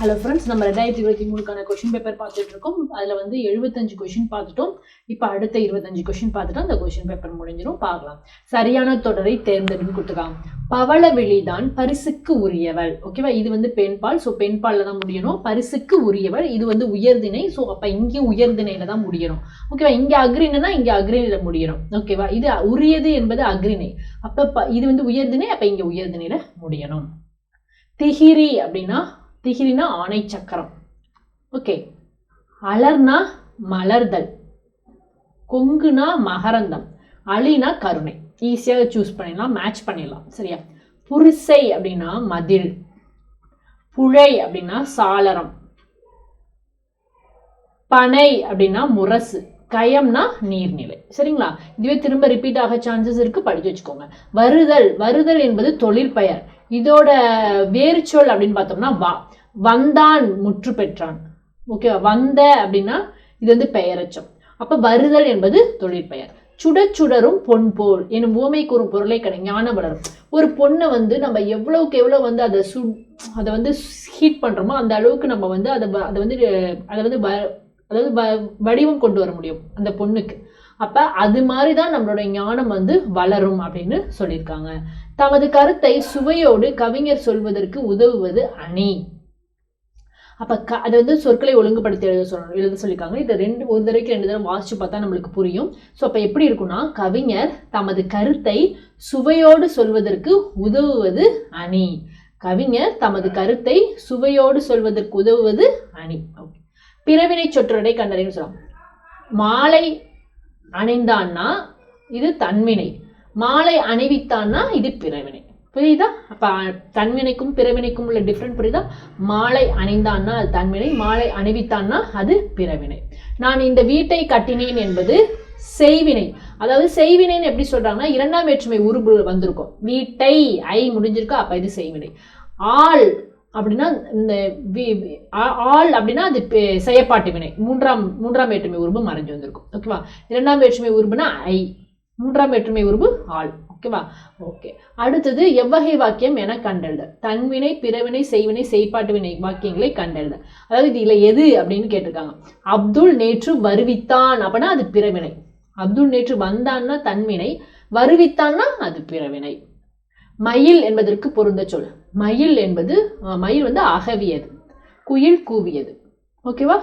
Hello friends நம்ம ரெண்டாயிரத்தி இருபத்தி மூணுக்கான கொஷின் பேப்பர் பார்த்துட்டு இருக்கோம். அதில் வந்து எழுபத்தஞ்சு கொஷின் பார்த்துட்டோம். இப்போ அடுத்த இருபத்தஞ்சு கொஷின் பார்த்துட்டோம் அந்த கொஷின் பேப்பர் முடிஞ்சிடும் பார்க்கலாம். சரியான தொடரை தேர்ந்தெடுன்னு கொடுத்துருக்காங்க பவளவெளி தான் பரிசுக்கு உரியவள். ஓகேவா இது வந்து பெண்பால் ஸோ பெண்பாலில் தான் முடியணும். பரிசுக்கு உரியவள். இது வந்து உயர்திணை ஸோ அப்போ இங்கே உயர்திணையில தான் முடியணும். ஓகேவா இங்கே அக்ரிணைனா இங்கே அக்ரிணையில் முடியணும். ஓகேவா இது உரியது என்பது அக்ரிணை அப்போ இது வந்து உயர்திணை அப்போ இங்கே உயர்திணையில் முடியணும். திகிரி அப்படின்னா திகிரினா ஆணை சக்கரம். ஓகே. அலர்னா மலர்தல். கொங்குனா மகரந்தம். அழினா கருணை. ஈஸியாக சூஸ் பண்ணிடலாம் மேட்ச் பண்ணிடலாம். சரியா? புரிசை அப்படின்னா மதில். புழை அப்படின்னா சாளரம். பனை அப்படின்னா முரசு. கயம்னா நீர்நிலை. சரிங்களா? இதுவே திரும்ப ரிப்பீட் ஆக சான்சஸ் இருக்குது படிச்சு வச்சுக்கோங்க. வருதல். வருதல் என்பது தொழிற்பெயர். இதோட வேர்ச்சொல் அப்படின்னு பார்த்தோம்னா வா. வந்தான் முற்று பெற்றான். ஓகேவா வந்த அப்படின்னா இது வந்து பெயரச்சம் அப்போ வருதல் என்பது தொழிற்பெயர். சுட சுடரும் பொன் போல் எனும் ஊமை ஒரு பொருளை கடை ஞானம் வளரும். ஒரு பொண்ணை வந்து நம்ம எவ்வளவுக்கு எவ்வளவு வந்து அதை சு அதை வந்து ஹீட் பண்றோமோ அந்த அளவுக்கு நம்ம வந்து அதை அதை வந்து அதை வந்து வ- அதாவது வ- வடிவம் கொண்டு வர முடியும் அந்த பொண்ணுக்கு. அப்ப அது மாதிரி தான் நம்மளோட ஞானம் வந்து வளரும் அப்படின்னு சொல்லியிருக்காங்க. தமது கருத்தை சுவையோடு கவிஞர் சொல்வதற்கு உதவுவது அணி. அப்ப க அது வந்து சொற்களை ஒழுங்குபடுத்தி எழுத சொல்லணும் எழுத சொல்லியிருக்காங்க. இதை ரெண்டு ஒரு தடவைக்கு ரெண்டு தடவை வாசிச்சு பார்த்தா நம்மளுக்கு புரியும். ஸோ அப்போ எப்படி இருக்கும்னா கவிஞர் தமது கருத்தை சுவையோடு சொல்வதற்கு உதவுவது அணி. கவிஞர் தமது கருத்தை சுவையோடு சொல்வதற்கு உதவுவது அணி. ஓகே பிறவினை சொற்றொடரை கண்டறின்னு சொல்லலாம். மாலை அணிந்தான்னா இது தன்வினை. மாலை அணிவித்தான்னா இது பிறவினை. புரியுதா? அப்போ தன்வினைக்கும் பிறவினைக்கும் உள்ள டிஃப்ரெண்ட் புரியுதா? மாலை அணிந்தான்னா அது தன்வினை மாலை அணிவித்தான்னா அது பிறவினை. நான் இந்த வீட்டை கட்டினேன் என்பது செய்வினை. அதாவது செய்வினைன்னு எப்படி சொல்கிறாங்கன்னா இரண்டாம் வேற்றுமை உருபு வந்திருக்கும். வீட்டை ஐ முடிஞ்சிருக்கா அப்போ இது செய்வினை. ஆள் அப்படின்னா இந்த வி- ஆ- ஆள் அப்படின்னா அது பெ- செயற்பாட்டு வினை. மூன்றாம் மூன்றாம் வேற்றுமை உருபு மறைஞ்சு வந்திருக்கும். ஓகேவா? இரண்டாம் வேற்றுமை உருபுனா ஐ. மூன்றாம் வேற்றுமை உருவு ஆள். ஓகேவா ஓகே அடுத்தது எவ்வகை வாக்கியம் என கண்டெழுத தன்வினை பிறவினை செய்வினை செய்பாட்டு வினை வாக்கியங்களை கண்டெழுத அதாவது இதில் எது அப்படின்னு கேட்டிருக்காங்க. அப்துல் நேற்று வருவித்தான் அப்படின்னா அது பிறவினை. அப்துல் நேற்று வந்தான்னா தன்வினை வருவித்தான்னா அது பிறவினை. மயில் என்பதற்கு பொருந்த சொல். மயில் என்பது மயில் வந்து அகவியது. குயில் கூவியது. ஓகேவா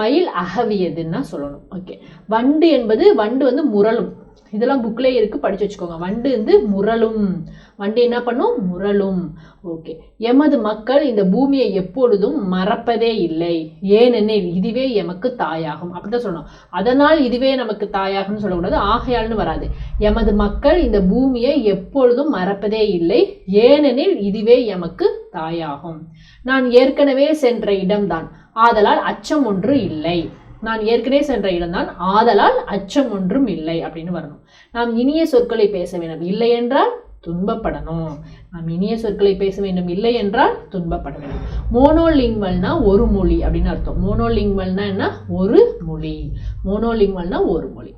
மயில் அகவியதுன்னா சொல்லணும். ஓகே வண்டு என்பது வண்டு வந்து முரளும். இதெல்லாம் புக்லேயே இருக்குது படித்து வச்சுக்கோங்க. வண்டு வந்து முரளும். வண்டு என்ன பண்ணும்? முரளும். ஓகே எமது மக்கள் இந்த பூமியை எப்பொழுதும் மறப்பதே இல்லை. ஏனெனில் இதுவே எமக்கு தாயாகும். அப்படிதான் சொல்லணும். அதனால் இதுவே நமக்கு தாயாகும்னு சொல்லக்கூடாது. ஆகையால்னு வராது. எமது மக்கள் இந்த பூமியை எப்பொழுதும் மறப்பதே இல்லை. ஏனெனில் இதுவே எமக்கு தாயாகும். நான் ஏற்கனவே சென்ற இடம்தான். ஆதலால் அச்சம் ஒன்று இல்லை. நான் ஏற்கனவே சென்ற இடம்தான் ஆதலால் அச்சம் ஒன்றும் இல்லை அப்படின்னு வரணும். நாம் இனிய சொற்களை பேச வேண்டும். இல்லை என்றால் துன்பப்படணும். நாம் இனிய சொற்களை பேச வேண்டும். இல்லை என்றால் துன்பப்பட வேண்டும் மோனோலிங்வல்னா ஒரு மொழி அப்படின்னு அர்த்தம். மோனோலிங்வல்னா என்ன? ஒரு மொழி. மோனோலிங்வல்னா ஒரு மொழி.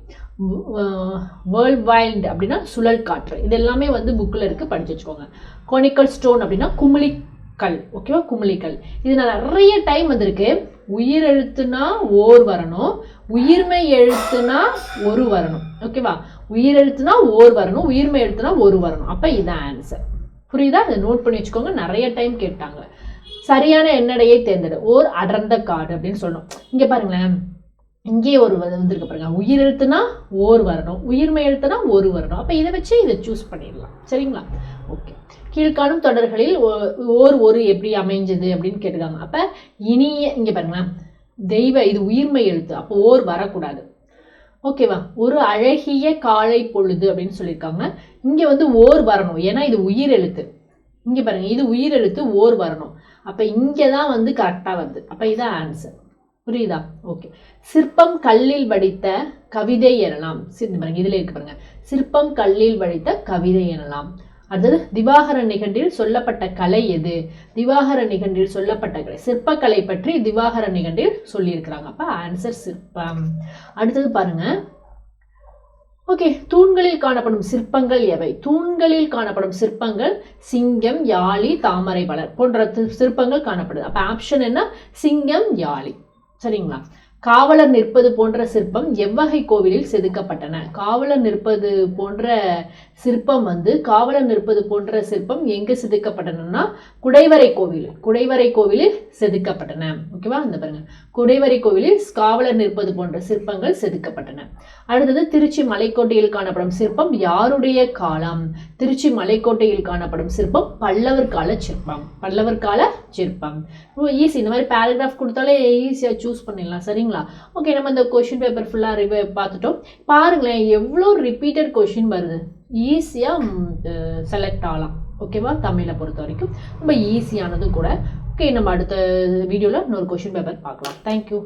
வேர்ல்ட் வைல்டு அப்படின்னா சுழல் காற்று. இது எல்லாமே வந்து புக்கில் இருக்குது படிச்சு வச்சுக்கோங்க. கொனிக்கல் ஸ்டோன் அப்படின்னா கல் ஓகேவா குமிழிக்கல் இது நான் நிறைய டைம் வந்திருக்கு. உயிர் எழுத்துனா ஓர் வரணும். உயிர்மை எழுத்துனா ஒரு வரணும் ஓகேவா உயிர் எழுத்துனா ஓர் வரணும். உயிர்மை எழுத்துனா ஒரு வரணும். அப்போ இதான் ஆன்சர் புரியுதா? இதை நோட் பண்ணி வச்சுக்கோங்க. நிறைய டைம் கேட்டாங்க. சரியான எண்ணடையை தேர்ந்தெடு. ஓர் அடர்ந்த காடு அப்படின்னு சொல்லணும். இங்கே பாருங்களேன். இங்கே ஒரு வந்து- வந்திருக்கு பாருங்க. உயிர் எழுத்துனா ஓர் வரணும். உயிர்மை எழுத்துனா ஒரு வரணும். அப்போ இதை வச்சு இதை சூஸ் பண்ணிடலாம். சரிங்களா? ஓகே கீழ்காணும் தொடர்களில் ஓ- ஓர் ஒரு எப்படி அமைஞ்சது அப்படின்னு கேட்டிருக்காங்க. அப்போ இனிய இங்கே பாருங்களேன் தெய்வ இது உயிர்மை எழுத்து. அப்போ ஓர் வரக்கூடாது. ஓகேவா ஒரு அழகிய காலை பொழுது அப்படின்னு சொல்லியிருக்காங்க. இங்கே வந்து ஓர் வரணும். ஏன்னா இது உயிர் எழுத்து. இங்கே பாருங்க. இது உயிர் எழுத்து ஓர் வரணும். அப்போ இங்கே தான் வந்து கரெக்டாக வருது. அப்போ இதான் ஆன்சர் புரியுதா? ஓகே சிற்பம் கல்லில் வடித்த கவிதை எனலாம். பாருங்க இதில் இருக்கு பாருங்க. சிற்பம் கல்லில் வடித்த கவிதை எனலாம். அடுத்தது திவாகர நிகண்டில் சொல்லப்பட்ட கலை எது? திவாகர நிகண்டில் சொல்லப்பட்ட கலை. சிற்பக்கலை பற்றி திவாகர நிகண்டில் சொல்லியிருக்கிறாங்க. அப்போ ஆன்சர் சிற்பம். அடுத்தது பாருங்க. ஓகே தூண்களில் காணப்படும் சிற்பங்கள் எவை? தூண்களில் காணப்படும் சிற்பங்கள் சிங்கம் யாழி தாமரை மலர் போன்ற சிற்பங்கள் காணப்படுது. அப்போ ஆப்ஷன் என்ன? சிங்கம் யாழி. சரிங்களா? காவலர் நிற்பது போன்ற சிற்பம் எவ்வகை கோவிலில் செதுக்கப்பட்டன? காவலர் நிற்பது போன்ற சிற்பம் வந்து காவலர் நிற்பது போன்ற சிற்பம் எங்கே செதுக்கப்பட்டனன்னா குடைவரை கோவில் குடைவரை கோவிலில் செதுக்கப்பட்டன. ஓகேவா? அந்த பாருங்க. குடைவரை கோவிலில் காவலர் நிற்பது போன்ற சிற்பங்கள் செதுக்கப்பட்டன. அடுத்தது திருச்சி மலைக்கோட்டையில் காணப்படும் சிற்பம் யாருடைய காலம்? திருச்சி மலைக்கோட்டையில் காணப்படும் சிற்பம் பல்லவர் கால சிற்பம் பல்லவர் கால சிற்பம். ஈஸி இந்த மாதிரி பேராகிராஃப் கொடுத்தாலே ஈஸியாக சூஸ் பண்ணிடலாம். சரிங்களா? ஓகே நம்ம இந்த கொஷின் பேப்பர் ஃபுல்லாக ரிவ பார்த்துட்டோம். பாருங்களேன் எவ்வளோ ரிப்பீட்டட் கொஷின் வருது ஈஸியாக செலக்ட் ஆகலாம். ஓகேவா தமிழை பொறுத்த வரைக்கும். ரொம்ப ஈஸியானதும் கூட. ஓகே நம்ம அடுத்த வீடியோவில் இன்னொரு கொஷின் பேப்பர் பார்க்கலாம். தேங்க்யூ